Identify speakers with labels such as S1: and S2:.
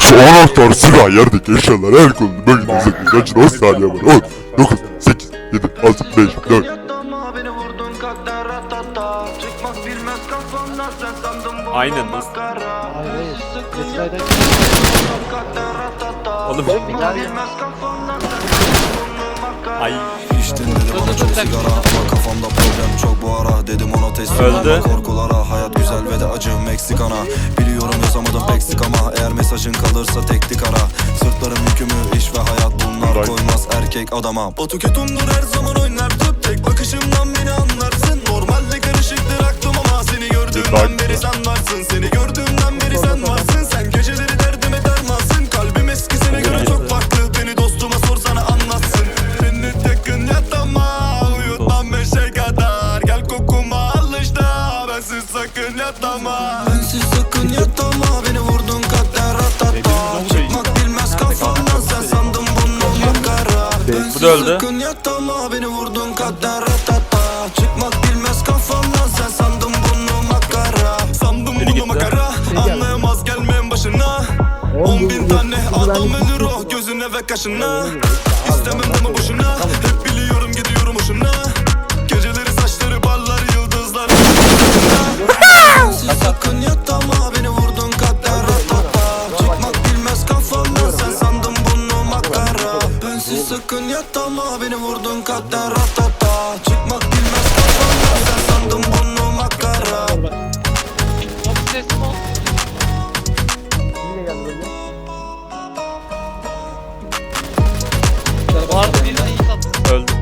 S1: Şu anahtar silah yerdeki eşyalar el kolunu bölgede izlediğiniz açın 10 saniye var? 10 9 8 7 6 5 4
S2: Yattama beni vurdun kalpten ratata Çıkmak bilmez kafamdan sen sandın bu
S3: Aynen,
S2: ratata
S3: Oğlum. Ay.
S4: İçtin dedi bana çok sigara Ama kafamda problem çok bu ara. Dedim ona teslim
S3: Öldü.
S4: olma korkulara ve de acı Meksikana. Biliyorum yazamadım pek ama Eğer mesajın kalırsa teknik ara. Sırtlarım yükümü iş ve hayat bunlar. Koymaz erkek adama. Batu ketumdur her zaman oynar. Tıp Tek bakışımdan beni anlarsın. Normalde yatama. Bensiz sakın yatama Beni vurdun kader ratata Çıkmak bilmez kafamdan Sen sandın bunu makara. Bensiz sakın yatama Beni vurdun kader ratata Çıkmak bilmez kafamdan Sen sandın bunu makara. Sandım bunu makara Anlayamaz gelmeyin başına. On bin tane adam ölür o gözüne ve kaşına Sakın yatama beni vurdun kader ratata Çıkmak bilmez kafamdan sen sandım bunu makara Vardı bir de iyi tatlı. Öldü.